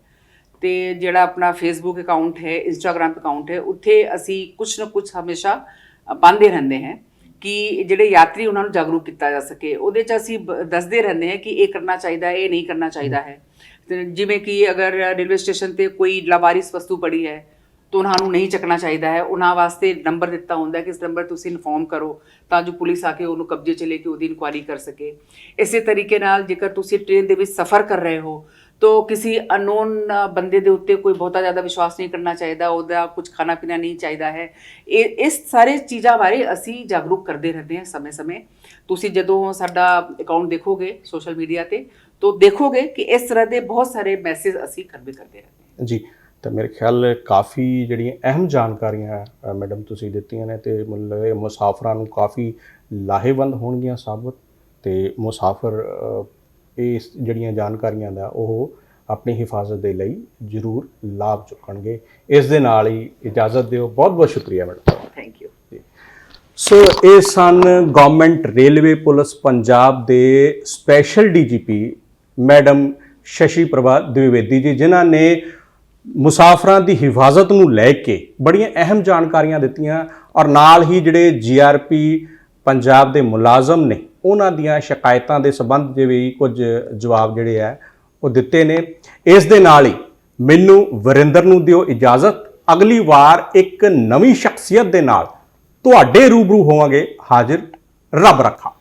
ਤੇ ਜਿਹੜਾ ਆਪਣਾ ਫੇਸਬੁੱਕ ਅਕਾਊਂਟ ਹੈ ਇੰਸਟਾਗ੍ਰam ਅਕਾਊਂਟ ਹੈ ਉੱਥੇ ਅਸੀਂ ਕੁਝ ਨਾ ਕੁਝ ਹਮੇਸ਼ਾ ਪਾਉਂਦੇ ਰਹਿੰਦੇ ਹਾਂ। ਕਿ ਜਿਹੜੇ ਯਾਤਰੀ ਉਹਨਾਂ ਨੂੰ ਜਾਗਰੂਕ ਕੀਤਾ ਜਾ ਸਕੇ, ਉਹਦੇ ਚ ਅਸੀਂ ਬ- ਦੱਸਦੇ ਰਹਿੰਦੇ ਹਾਂ ਕਿ ਇਹ ਕਰਨਾ ਚਾਹੀਦਾ ਇਹ ਨਹੀਂ ਕਰਨਾ ਚਾਹੀਦਾ ਹੈ। ਜਿਵੇਂ ਕਿ ਅਗਰ ਰੇਲਵੇ ਸਟੇਸ਼ਨ ਤੇ ਕੋਈ ਲਾਵਾਰਿਸ ਵਸਤੂ ਪੜੀ ਹੈ, ਤਾਂ ਉਹਨਾਂ ਨੂੰ ਨਹੀਂ ਚੱਕਣਾ ਚਾਹੀਦਾ ਹੈ। ਉਹਨਾਂ ਵਾਸਤੇ ਨੰਬਰ ਦਿੱਤਾ ਹੁੰਦਾ ਕਿ ਇਸ ਨੰਬਰ ਤੁਸੀਂ ਇਨਫੋਰਮ ਕਰੋ, ਤਾਂ ਜੋ ਪੁਲਿਸ ਆ ਕੇ ਉਹਨੂੰ ਕਬਜ਼ੇ 'ਚ ਲੈ ਕੇ ਉਹਦੀ ਇਨਕੁਆਇਰੀ ਕਰ ਸਕੇ। ਇਸੇ ਤਰੀਕੇ ਨਾਲ ਜੇਕਰ ਤੁਸੀਂ ਟ੍ਰੇਨ ਦੇ ਵਿੱਚ ਸਫ਼ਰ ਕਰ ਰਹੇ ਹੋ ਤਾਂ ਕਿਸੇ ਅਨਨੋਨ ਬੰਦੇ ਦੇ ਉੱਤੇ ਕੋਈ ਬਹੁਤਾ ਜ਼ਿਆਦਾ ਵਿਸ਼ਵਾਸ ਨਹੀਂ ਕਰਨਾ ਚਾਹੀਦਾ, ਉਹਦਾ ਕੁਝ ਖਾਣਾ ਪੀਣਾ ਨਹੀਂ ਚਾਹੀਦਾ ਹੈ। ਇਹ, ਇਸ ਸਾਰੇ ਚੀਜ਼ਾਂ ਬਾਰੇ ਅਸੀਂ ਜਾਗਰੂਕ ਕਰਦੇ ਰਹਿੰਦੇ ਹਾਂ ਸਮੇਂ-ਸਮੇਂ। ਤੁਸੀਂ ਜਦੋਂ ਸਾਡਾ ਅਕਾਊਂਟ ਦੇਖੋਗੇ ਸੋਸ਼ਲ ਮੀਡੀਆ ਤੇ, ਤਾਂ ਦੇਖੋਗੇ ਕਿ ਇਸ ਤਰ੍ਹਾਂ ਦੇ ਬਹੁਤ ਸਾਰੇ ਮੈਸੇਜ ਅਸੀਂ ਕਨਵੇ ਕਰਦੇ ਰਹਿੰਦੇ ਹਾਂ। ਜੀ, ਤਾਂ ਮੇਰੇ ਖਿਆਲ ਕਾਫੀ ਜਿਹੜੀਆਂ ਅਹਿਮ ਜਾਣਕਾਰੀਆਂ ਮੈਡਮ ਤੁਸੀਂ ਦਿੱਤੀਆਂ ਨੇ ਤੇ ਮਤਲਬ ਇਹ ਮੁਸਾਫਰਾਂ ਨੂੰ ਕਾਫੀ ਲਾਹੇਵੰਦ ਹੋਣਗੀਆਂ ਸਾਬਤ ਤੇ ਮੁਸਾਫਰ ਇਸ ਜਿਹੜੀਆਂ ਜਾਣਕਾਰੀਆਂ ਦਾ ਉਹ ਆਪਣੀ ਹਿਫਾਜ਼ਤ ਦੇ ਲਈ ਜ਼ਰੂਰ ਲਾਭ ਚੁੱਕਣਗੇ। ਇਸ ਦੇ ਨਾਲ ਹੀ ਇਜਾਜ਼ਤ ਦਿਓ। ਬਹੁਤ ਬਹੁਤ ਸ਼ੁਕਰੀਆ ਮੈਡਮ। ਥੈਂਕ ਯੂ ਸੋ ਇਹ ਸਨ ਗਵਰਨਮੈਂਟ ਰੇਲਵੇ ਪੁਲਿਸ ਪੰਜਾਬ ਦੇ special DGP madam Shashi Prabha dwivedi ji ਜਿਨ੍ਹਾਂ ਨੇ ਮੁਸਾਫਰਾਂ ਦੀ ਹਿਫਾਜ਼ਤ ਨੂੰ ਲੈ ਕੇ ਬੜੀਆਂ ਅਹਿਮ ਜਾਣਕਾਰੀਆਂ ਦਿੱਤੀਆਂ ਔਰ ਨਾਲ ਹੀ ਜਿਹੜੇ ਜੀਆਰਪੀ ਪੰਜਾਬ ਦੇ ਮੁਲਾਜ਼ਮ ਨੇ ਉਹਨਾਂ ਦੀਆਂ ਸ਼ਿਕਾਇਤਾਂ ਦੇ ਸੰਬੰਧ ਦੇ ਵੀ ਕੁਝ ਜਵਾਬ ਜਿਹੜੇ ਆ, ਉਹ ਦਿੱਤੇ ਨੇ। ਇਸ ਦੇ ਨਾਲ ਹੀ ਮੈਨੂੰ ਵਰਿੰਦਰ ਨੂੰ ਦਿਓ ਇਜਾਜ਼ਤ। ਅਗਲੀ ਵਾਰ ਇੱਕ ਨਵੀਂ ਸ਼ਖਸੀਅਤ ਦੇ ਨਾਲ ਤੁਹਾਡੇ ਰੂਬਰੂ ਹੋਵਾਂਗੇ। ਹਾਜ਼ਰ ਰੱਬ ਰੱਖਾ।